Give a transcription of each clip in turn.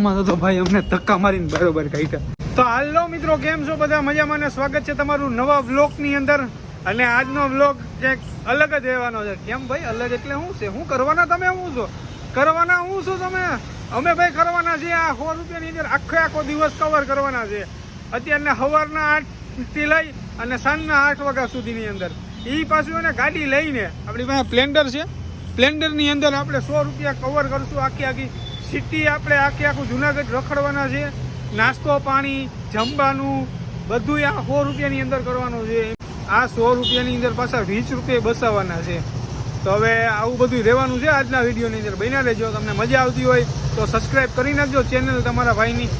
જામમાં તો ભાઈ, અમને ધક્કા મારીને બરોબર કાઢ્યા. તો હાલો મિત્રો, કેમ છો બધા? મજામાં સ્વાગત છે તમારું નવા વ્લોગની અંદર. અને આજનો વ્લોગ કંઈક અલગ જ રહેવાનો છે. કેમ ભાઈ? અલગ એટલે શું છે? શું કરવાના તમે? શું છો? કરવાના શું છો તમે? અમે ભાઈ કરવાના છે આ સો રૂપિયાની અંદર આખો આખો દિવસ કવર કરવાના છે. અત્યારના સવારના આઠથી લઈ અને સાંજના આઠ વાગ્યા સુધીની અંદર. એ પાછું એને ગાડી લઈને, આપણી પાસે પ્લેન્ડર છે. પ્લેન્ડરની અંદર આપણે સો રૂપિયા કવર કરશું આખી આખી. સિટી આપણે આખી આખું જુનાગઢ રખડવાના છે. નાસ્તો પાણી, જમવાનું બધું આ સો રૂપિયાની અંદર કરવાનું છે. આ સો રૂપિયાની અંદર પાછા વીસ રૂપિયા બસાવવાના છે. તો હવે આવું બધું રહેવાનું છે આજના વિડીયોની અંદર. બન્યા રહેજો. તમને મજા આવતી હોય તો સબસ્ક્રાઈબ કરી નાખજો. ચેનલ તમારા ભાઈની.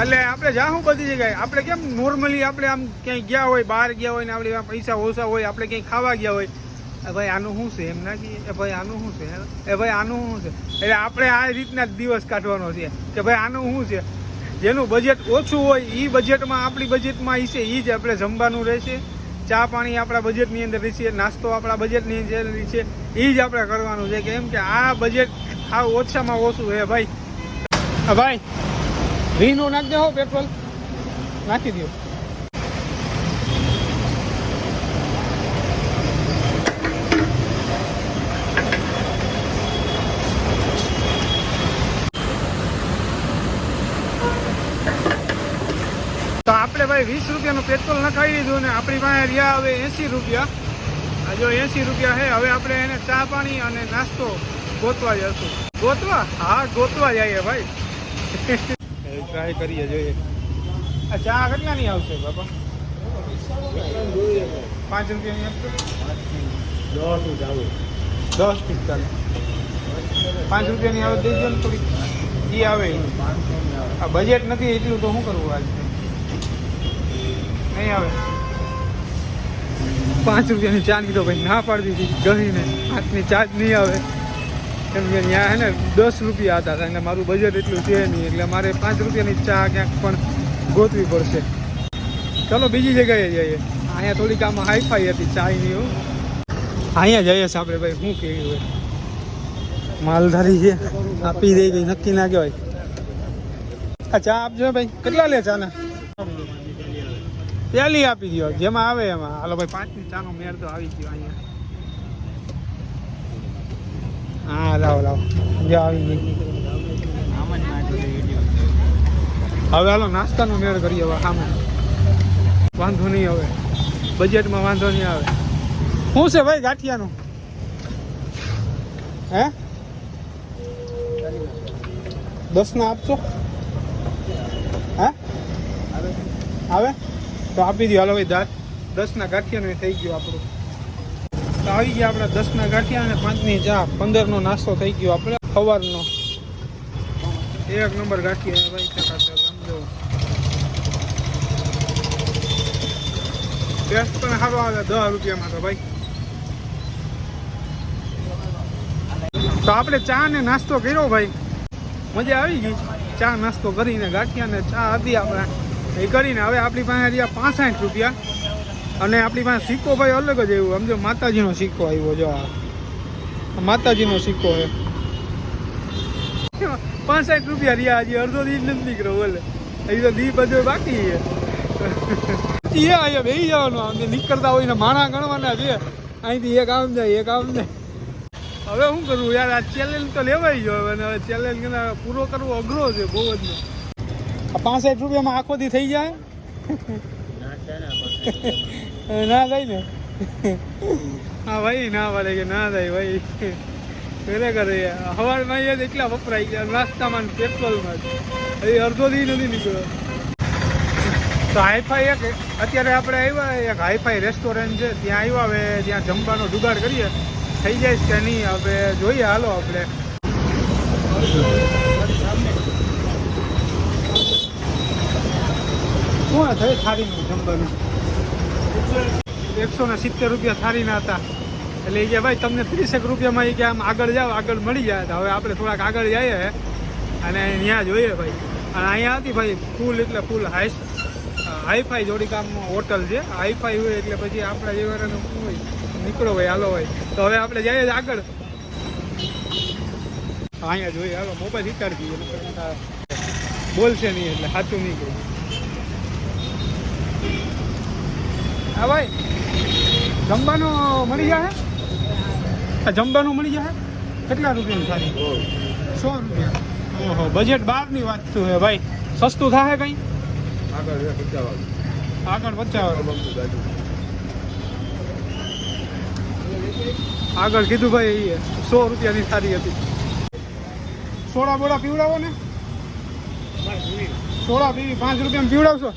એટલે આપણે જાહું બધી જગ્યાએ. આપણે કેમ નોર્મલી આપણે આમ ક્યાંય ગયા હોય, બહાર ગયા હોય ને આપણે પૈસા ઓછા હોય, આપણે ક્યાંય ખાવા ગયા હોય એ ભાઈ, આનું શું છે? એમ ના કહીએ. એ ભાઈ, આનું શું છે? એ ભાઈ, આનું શું છે? એટલે આપણે આ રીતના જ દિવસ કાઢવાનો છે. કે ભાઈ, આનું શું છે? જેનું બજેટ ઓછું હોય એ બજેટમાં આપણી બજેટમાં એ છે એ જ આપણે જમવાનું રહેશે. ચા પાણી આપણા બજેટની અંદર રહેશે, નાસ્તો આપણા બજેટની અંદર છે એ જ આપણે કરવાનું છે. કેમ કે આ બજેટ આ ઓછામાં ઓછું છે, ભાઈ. ભાઈ રીનું નાખી દો પેટ્રોલ નાખી દો આપણે ભાઈ વીસ રૂપિયાનું પેટ્રોલ નખાવી દીધું ને આપણી પાસે રહ્યા હવે એંસી રૂપિયા. આ જો એંસી રૂપિયા છે હવે આપણે એને ચા પાણી અને નાસ્તો ગોતવા જશું ગોતવા? હા ગોતવા જઈએ ભાઈ. ટ્રાય કરીએ જોઈએ. આ ચા કેટલાની આવશે બાપા? પાંચ રૂપિયાની આપશો દસ પિસ્તાલીસ પાંચ રૂપિયાની આવે દઈ દો ને થોડી એ આવે. આ બજેટ નથી એટલું તો શું કરવું આજ? નહીં આવે. પાંચ રૂપિયાની ચા કીધો ભાઈ ના પાડી દીધી ગહીને. હાથની ચા નહીં આવે. કેમ કે ત્યાં હે ને દસ રૂપિયા હતા અને મારું બજેટ એટલું છે નહીં, એટલે મારે પાંચ રૂપિયાની ચા ક્યાંક પણ ગોતવી પડશે. ચલો બીજી જગ્યાએ જઈએ. અહીંયા થોડીક આમાં હાઈફાઈ હતી ચાયની હો અહીંયા જઈએ છે આપણે ભાઈ, શું કેવી હોય. માલધારી છે, આપી દઈ ગઈ નક્કી ના કહેવાય. આ ચા આપજો ભાઈ, કેટલા લે ચા ને પેલી આપી દો જેમાં આવે એમાં. હાલો ભાઈ, પાંચની ચાનો મેળ તો આવી ગયો અહીંયા. હા, લાવો લાવો. જો આવી ગઈ. હવે હાલો, નાસ્તાનો મેળ કરીએ હવે સામે વાંધો નહીં હવે. બજેટમાં વાંધો નહીં આવે. શું છે ભાઈ ગાંઠિયાનું? હે? દસ ના આપશો? હે? આવે? તો આપી દો હાલો ભાઈ દાંત દસના ગાંઠિયાનું થઈ ગયું આપણું. તો આવી ગયા આપણા દસના ગાંઠિયા અને પાંચની ચા. પંદરનો નાસ્તો થઈ ગયો આપણે. સવારનો. એક નંબર ગાંઠિયા ભાઈ ચકાચક સમજો. પણ સારો આવે, દસ રૂપિયામાં તો ભાઈ. તો આપણે ચા ને નાસ્તો કર્યો ભાઈ. મજા આવી ગઈ. ચા નાસ્તો કરીને ગાંઠિયા ને ચા હતી આપણે. એ કરીને હવે આપણી પાસે રહ્યા પાસઠ રૂપિયા. અને આપણી પાસે સિક્કો ભાઈ અલગ જ એવું સમજો માતાજીનો સિક્કો આવ્યો, જો આ. માતાજીનો સિક્કો છે. પાસઠ રૂપિયા રહ્યા હજી. અડધો દી નથી નીકળ્યો બોલે. હજી તો દી બધો બાકી છે. એ અહીંયા બેસી જવાનું. આમ નીકળતા હોય ને માણા ગણવાના છે. અહીંથી એક આમ જાય, એક આમ જાય. હવે શું કરવું યાર, આ ચેલેન્જ તો લેવાઈ ગયો હવે. ચેલેન્જ પૂરો કરવો અઘરો છે બહુ જ. પાસઠ રૂપિયામાં આખો દી થઈ જાય? ના થાય ને? હા ભાઈ ના પાડે કે ના થાય ભાઈ. ખરેખર સવારમાં યાર એટલા વપરાય ગયા નાસ્તામાં પેટ્રોલમાં હજી અડધો દી નથી નીકળ્યો. તો હાઈફાઈ એક અત્યારે આપણે આવ્યા એક હાઈફાઈ રેસ્ટોરન્ટ છે ત્યાં આવ્યા હવે ત્યાં જમવાનો જુગાડ કરીએ. થઈ જાય કે નહીં હવે જોઈએ હાલો આપણે. શું થાય થાળીનું જમવાનું? એકસો ને સિત્તેર રૂપિયા થાળીના હતા. એટલે એ કે ભાઈ, તમને ત્રીસેક રૂપિયામાં એ કે આમ આગળ જાઓ, આગળ મળી જાય. હવે આપણે થોડાક આગળ જઈએ અને અહીંયા જોઈએ ભાઈ. અને અહીંયા હતી ભાઈ ફૂલ એટલે ફૂલ હાઈ હાઈફાઈ જોડી કામમાં હોટલ છે. હાઈફાઈ હોય એટલે પછી આપણા જેવાને હોય? નીકળો ભાઈ, હાલો હોય તો હવે આપણે જઈએ આગળ. અહીંયા જોઈએ, હાલો મોબાઈલ રિચાર્જ દઈએ બોલશે નહીં એટલે સાચું નહીં કહું. હા ભાઈ. જમવાનું મળી આ જમવાનું મળી જાય? કેટલા રૂપિયાની થાળી? સો રૂપિયા. ઓહો બજેટ બહારની વાત છે ભાઈ. સસ્તું થાય કંઈ? આગળ છે આગળ ગાજુ આગળ કીધું ભાઈ સો રૂપિયાની થાળી હતી. સોડા બોડા પીવડાવો ને. સોડા પીવી પાંચ રૂપિયામાં પીવડાવશો?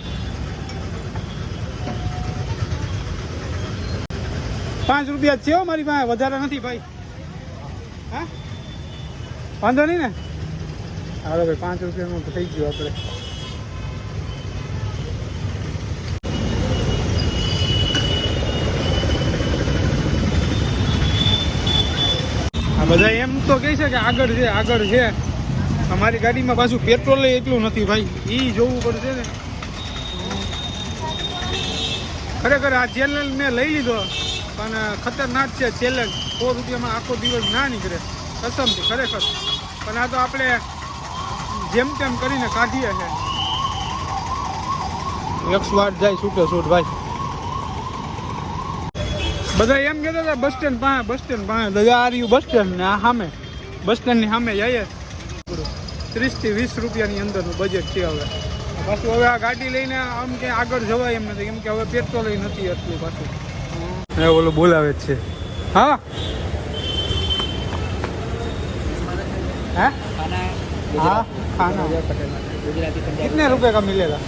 પાંચ રૂપિયા છે મારી પાસે, વધારે નથી ભાઈ. હા? વાંધો નહીં ને? હાલો ભાઈ, પાંચ રૂપિયાનું થઈ ગયું આપણે. બધા એમ તો કહે છે કે આગળ છે આગળ છે. અમારી ગાડીમાં પાછું પેટ્રોલ એટલું નથી ભાઈ. એ જોવું પડશે ને. ખરેખર આ ચેનલ મેં લઈ લીધો. પણ ખતરનાક છે ચેલેન્જ સો રૂપિયામાં આખો દિવસ ના નીકળે. કસમથી ખરેખર. પણ આ તો આપણે જેમ તેમ કરીને કાઢીએ છે. એકસો આઠ જાય છૂટે છૂટ ભાઈ. બધા એમ કહેતા હતા બસ સ્ટેન્ડ પાસે બસ સ્ટેન્ડ પાસે. દગા આ રહ્યું બસ સ્ટેન્ડ ને આ સામે. બસ સ્ટેન્ડની સામે જઈએ. ત્રીસથી વીસ રૂપિયાની અંદરનું બજેટ છે હવે. પાછું હવે આ ગાડી લઈને આમ કે આગળ જવાય એમ નથી. કેમ કે હવે પેટ્રોલ નથી એટલું પાછું. હે ઓલો બોલાવે જ છે હા હે हाँ खाना गुजराती पंजाबी कितने रुपए का मिलेगा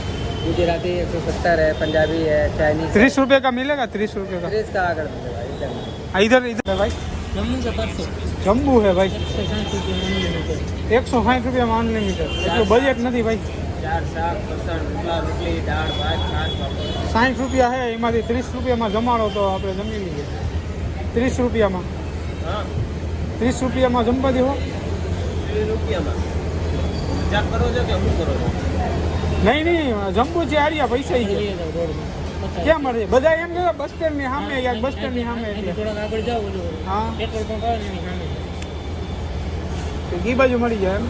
गुजराती एक सौ सत्तर है पंजाबी है चाइनीज तीस रुपए का मिलेगा तीस रुपए का त्रीस का आगर मिलेगा इधर में। हाँ, इधर इधर है भाई जम्मू से परसों जम्बू है भाई एक सौ साठ रुपये अनलिमिटेड એકસો સાઠ રૂપિયામાં અનલિમિટેડ એટલું સાઠ રૂપિયા હે એમાંથી ત્રીસ રૂપિયામાં જમાડો તો આપણે જમી લઈએ. ત્રીસ રૂપિયામાં. ત્રીસ રૂપિયામાં જમવા દેવો કરો છો નહીં નહીં જમવું છે આર્યા પૈસા ઈ ક્યાં મળે? બધા એમ કે બસ સ્ટેન્ડની સામે યાર બસ સ્ટેન્ડની સામે આગળ જાવ હા. પેટ્રોલ પંપ આવે તો ઈ બાજુ મળી જાય એમ?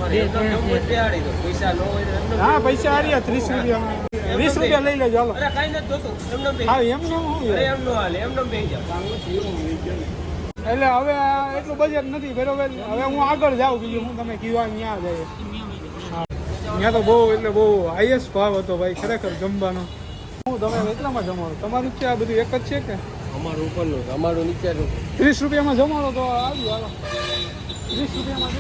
હા પૈસા આર્યા ત્રીસ રૂપિયા વીસ રૂપિયા લઈ લેજો હાલો. હા એમ ને હું અરે એમ નો હાલે એમને બે જાવ એટલે હવે આ એટલું બજેટ નથી બરોબર હવે હું આગળ જાઉં બીજું હું તમે કીધું ત્યાં જાય. ત્યાં તો બહુ એટલે બહુ હાઈએસ્ટ ભાવ હતો ભાઈ ખરેખર જમવાનો. હું તમે એટલામાં જમાડો? તમારું છે આ બધું એક જ છે કે? અમારું ઉપરનું અમારું નીચેનું. ત્રીસ રૂપિયામાં જમાડો તો આવ્યું હાલો. ત્રીસ રૂપિયામાં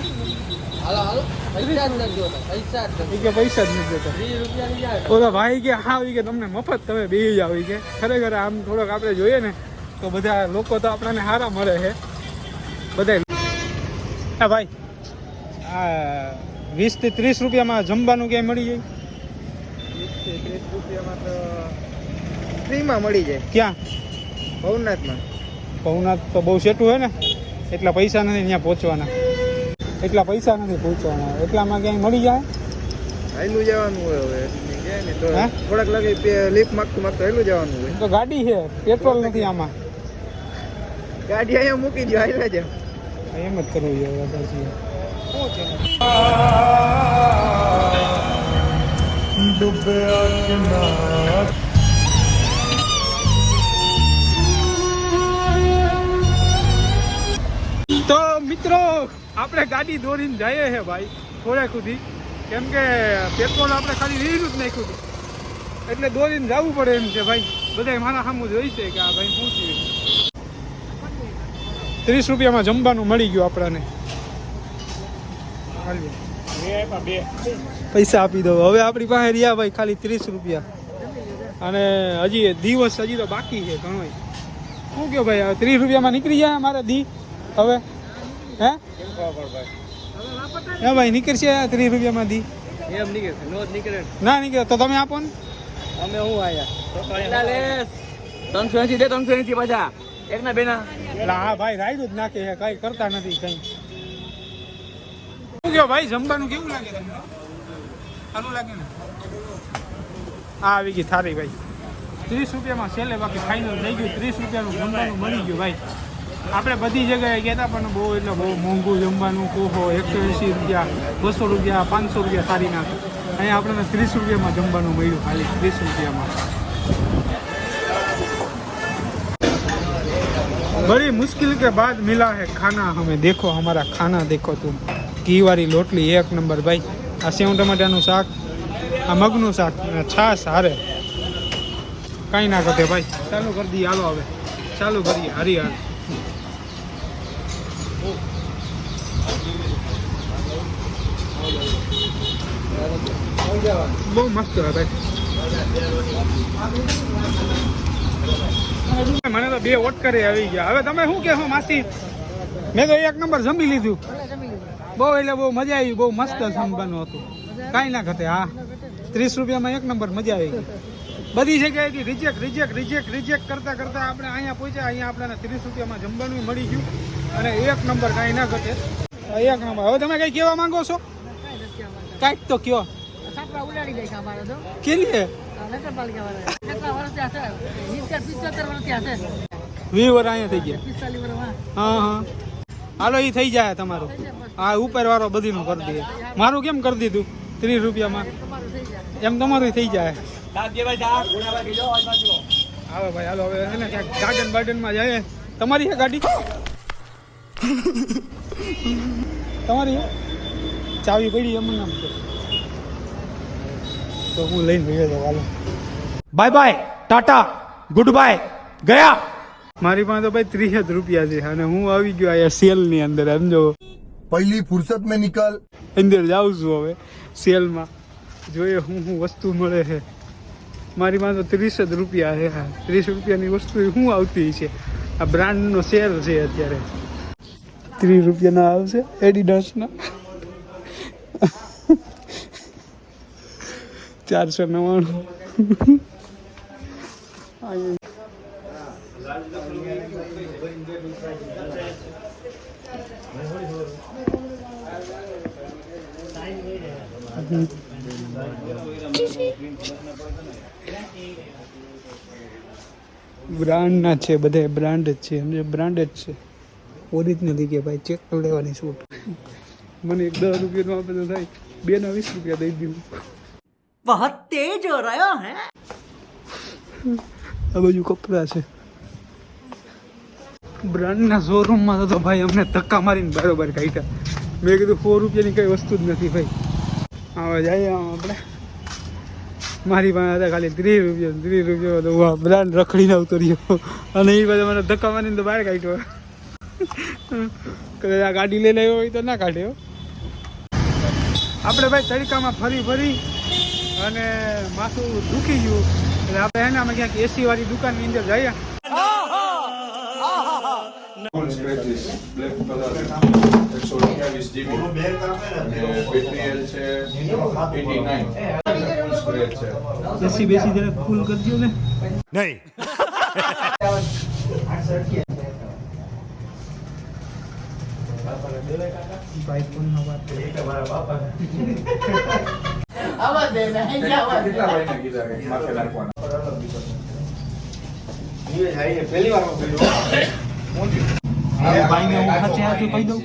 હાલો હાલો. પૈસા જ નથી જોતા પૈસા જ નથી કે પૈસા જ નથી દેતા ત્રીસ રૂપિયાની ઓલા ભાઈ કે હા કે તમને મફત તમે બે જાવ કે. ખરેખર આમ થોડોક આપણે જોઈએ ને તો બધા લોકો તો આપણને સારા મળે છે. બધા હા ભાઈ. આ વીસથી ત્રીસ રૂપિયામાં જમવાનું ક્યાંય મળી જાય? ત્રીસ રૂપિયામાં તો ફ્રીમાં મળી જાય. ક્યાં? ભવનાથમાં. ભવનાથ તો બહુ સેટું હોય ને એટલા પૈસા નથી ત્યાં પહોંચવાના. એટલા પૈસા નથી પહોંચવાના એટલામાં ક્યાંય મળી જાય? હેલું જવાનું હોય હવે? થોડાક લાગે લીફ માગતું માગતું હેલું જવાનું હોય. તો ગાડી છે. પેટ્રોલ નથી આમાં. ગાડી અહીંયા મૂકી દો હાલ્યા જ. એમ જ કરવું જોઈએ પછી. શું છે તો મિત્રો આપણે ગાડી દોરીને જઈએ છે ભાઈ, થોડે સુધી. કેમ કે પેટ્રોલ આપણે ખાલી વીરું જ નાખ્યું હતું. એટલે દોરીને જવું પડે એમ છે ભાઈ. બધા મારા સામું જોઈ છે કે આ ભાઈ પૂછ્યું ત્રીસ રૂપિયામાં જમવાનું મળી ગયું આપણાને. પૈસા આપી દો. હવે આપણી પાસે રહ્યા ભાઈ ખાલી ત્રીસ રૂપિયા. અને હજી દિવસ હજી તો બાકી છે ઘણો શું કહો ભાઈ ત્રીસ રૂપિયામાં નીકળી જાય મારે દી? હવે? હે? હે ભાઈ નીકળશે ત્રીસ રૂપિયામાંથી? એમ નીકળે નો નીકળે ના. નીકળે તો તમે આપો ને. અમે હું આયા? ત્રણસો એસી દે ત્રણસો એસી પાછા. એક ના બેના એટલે હા ભાઈ રાયડું જ નાખે છે કઈ કરતા નથી કઈ. શું કહો ભાઈ જમવાનું કેવું લાગે તમને? સારું લાગે ને? હા આવી ગઈ થારી ભાઈ. ત્રીસ રૂપિયામાં છેલ્લે બાકી ફાઇનલ થઈ ગયું. ત્રીસ રૂપિયાનું જમવાનું મળી ગયું ભાઈ. આપણે બધી જગ્યાએ ગયા હતા, પણ બહુ એટલે બહુ મોંઘું જમવાનું કોહો એકસો એંસી રૂપિયા, બસો રૂપિયા, પાંચસો રૂપિયા સારી નાખે અહીંયા આપણને ત્રીસ રૂપિયામાં જમવાનું મળ્યું, ખાલી ત્રીસ રૂપિયામાં. બડી મુશ્કિલ કે બાદ મિલા હે ખાના હમે. દેખો અમારા ખાના, દેખો તું. ઘીવાળી લોટલી, એક નંબર ભાઈ. આ સેવ ટમાટાનું શાક, આ મગનું શાક અને છાશ હારે. કાંઈ ના ઘટે ભાઈ. ચાલુ કરી દઈએ, હાલો હવે. ચાલુ કરીએ, હરિહર. બહુ મસ્ત હોય ભાઈ. મને તો બે ઓટકરે આવી ગયા. હવે તમે શું કહેશો માસી? મેં તો એક નંબર જમી લીધું. બહુ એટલે બહુ મજા આવી. બહુ મસ્ત જમવાનું હતું. કાંઈ ના ઘટે, હા. ત્રીસ રૂપિયામાં એક નંબર મજા આવી ગઈ. બધી જગ્યાએથી રિજેક્ટ રિજેક્ટ રિજેક્ટ રિજેક્ટ કરતા કરતા આપણે અહીંયા પહોંચ્યા. અહીંયા આપણને ત્રીસ રૂપિયામાં જમવાનું મળી ગયું. અને એક નંબર કાંઈ ના ઘટે. એક નંબર. હવે તમે કંઈ કહેવા માંગો છો? કાંઈક તો કયો વીસ વર્ષ અહીંયા થઈ ગયા. હા હા. હાલો એ થઈ જાય તમારું. હા ઉપર વાળો બધીનું કરી દઈએ મારું કેમ કરી દીધું? ત્રીસ રૂપિયામાં. તમારું થઈ જાય. એમ તમારું થઈ જાય. હવે ભાઈ હાલો ભાઈ હાલો હવે ગાર્ડન બાર્ડનમાં જાય. તમારી છે ગાડી? તમારી ચાવી પડી એમ નામ તો હું લઈને ભેગો જાઉં હાલો. Bye bye tata good bye ગયા. મારી પાસે ભાઈ ત્રીસ જ રૂપિયા છે અને હું આવી ગયો અહીંયા સેલની અંદર સમજો પહેલી ફુરસત મેં નિકાલ. અંદર જાઉં છું હવે સેલમાં. જોઈએ હું હું વસ્તુ મળે છે. મારી પાસે ત્રીસ જ રૂપિયા છે ત્રીસ રૂપિયાની વસ્તુ શું આવતી છે. આ બ્રાન્ડનો સેલ છે અત્યારે. ત્રીસ રૂપિયાના આવશે એડિડાસના. ચારસો નવ્વાણું. બ્રાન્ડના છે બધા બ્રાન્ડ જ છે બ્રાન્ડ જ છે. ઓરિજિનલ થઈ ગયા ભાઈ ચેક કરી લેવાની શૂટ મને એક દસ રૂપિયાનો આપે તો થાય. બે ના વીસ રૂપિયા દઈ દઉં બહુ તેજ રહ્યો હે. આ બાજુ કપડાં છે. બ્રાન્ડના શોરૂમમાં તો ભાઈ અમને ધક્કા મારીને બરોબર કાઢ્યા. મેં કીધું સો રૂપિયાની કઈ વસ્તુ જ નથી ભાઈ. હવે જઈએ આપણે. મારી પાસે હતા ખાલી ત્રીસ રૂપિયા ત્રીસ રૂપિયા બ્રાન્ડ રખડીને આવતો રહ્યો. અને એ બધા મને ધક્કા મારીને તો બહાર કાઢ્યો. કદાચ આ ગાડી લઈને આવ્યો હોય તો ના કાઢ્યો આપણે ભાઈ તડકામાં ફરી ફરી અને માથું દુખી ગયું. એટલે આપણે એને અમે ક્યાંક એસી વાળી દુકાનની અંદર જઈએ. એસી બેટરી એલ છે એટી નાઇન સ્પ્રેડ છે એસી બેસી જરા ફૂલ કરી. દો ને કેટલા ભાઈને કીધા કે માથે નાખવાના. ભાઈને હું સાચે સાચું કહી દઉં.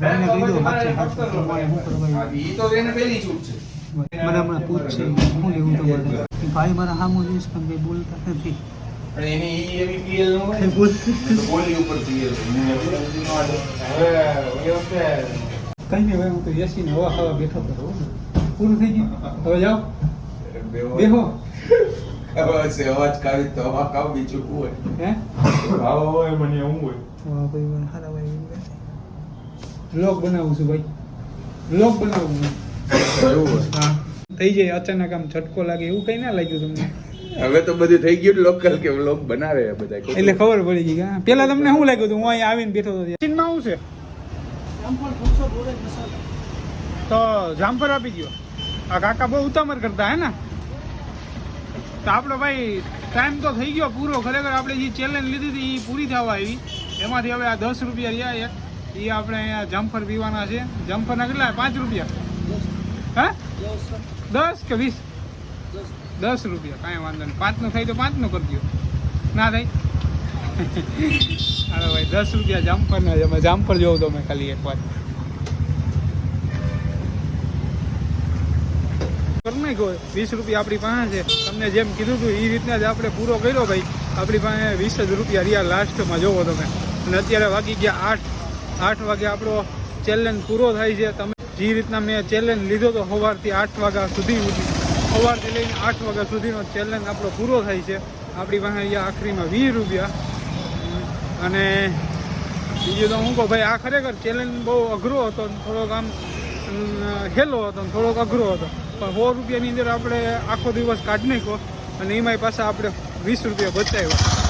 ભાઈને કહી દઉં સાચે સાચું તમારે શું કરવા ઈ તો એને પહેલી છૂટ છે. મને હમણાં પૂછશે શું લેવું તમારે? ભાઈ મારા હા જોઈશ પણ કંઈ બોલતા નથી. એની ઈ એવી પીએલ નો બોલી. ઉપર પીએલ હવે એ વખતે કઈ નહીં ભાઈ હું તો એસી ને હવા ખાવા બેઠો તો પૂરું થઈ ગયું? હવે જાઓ. બેહો. હવે અવાજ કાઢી તો હવા કાવ બીજું હોય? હે? હોય મને એવું હોય. વાહ ભાઈ વાહ હારા ભાઈ બ્લોગ બનાવું છું ભાઈ. બ્લોગ બનાવું છું. થઈ જાય અચાનક આમ ઝટકો લાગે એવું કઈ ના લાગ્યું તમને? હવે તો બધું થઈ ગયું લોકલ કે વ્લોગ બનાવે બધા એટલે ખબર પડી ગઈ કે પેલા તમને શું લાગ્યું હતું? હું અહીંયા આવીને બેઠો હતો ચીનમાં આવું છે? તો જામફર આપી ગયો આ કાકા બહુ ઉતામર કરતા હે ને? તો આપણે ભાઈ ટાઈમ તો થઈ ગયો પૂરો. ખરેખર આપણે જે ચેલેન્જ લીધી હતી એ પૂરી થવા આવી. એમાંથી હવે આ દસ રૂપિયા રહ્યા એક. એ આપણે અહીંયા જામફર પીવાના છે. જામફરના કેટલા? પાંચ રૂપિયા. હા? દસ. કે વીસ? દસ રૂપિયા, કાંઈ વાંધો નહીં. પાંચનું થાય તો પાંચનું કરજો ના થાય? અરે ભાઈ, દસ રૂપિયા જામફરના ના જમે જામફર જોઉં તમે ખાલી એકવાર. વાર નહીં કોઈ વીસ રૂપિયા આપણી પાસે છે. તમને જેમ કીધું હતું એ રીતના જ આપણે પૂરો કર્યો ભાઈ. આપણી પાસે વીસ જ રૂપિયા રહ્યા લાસ્ટમાં, જોવો તમે. અને અત્યારે વાગી ગયા આઠ. આઠ વાગે આપણો ચેલેન્જ પૂરો થાય છે. તમે જે રીતના મેં ચેલેન્જ લીધો તો સવારથી આઠ વાગ્યા સુધી સુધી સવારથી લઈને આઠ વાગ્યા સુધીનો ચેલેન્જ આપણો પૂરો થાય છે. આપણી પાસે અહીંયા આખરીમાં વીસ રૂપિયા. અને બીજું તો હું કહું, ભાઈ, આ ખરેખર ચેલેન્જ બહુ અઘરો હતો થોડોક આમ હેલો હતો થોડોક અઘરો હતો. પણ સો રૂપિયાની અંદર આપણે આખો દિવસ કાઢી નાખ્યો અને એમાંય પાછા આપણે વીસ રૂપિયા બચાવ્યા.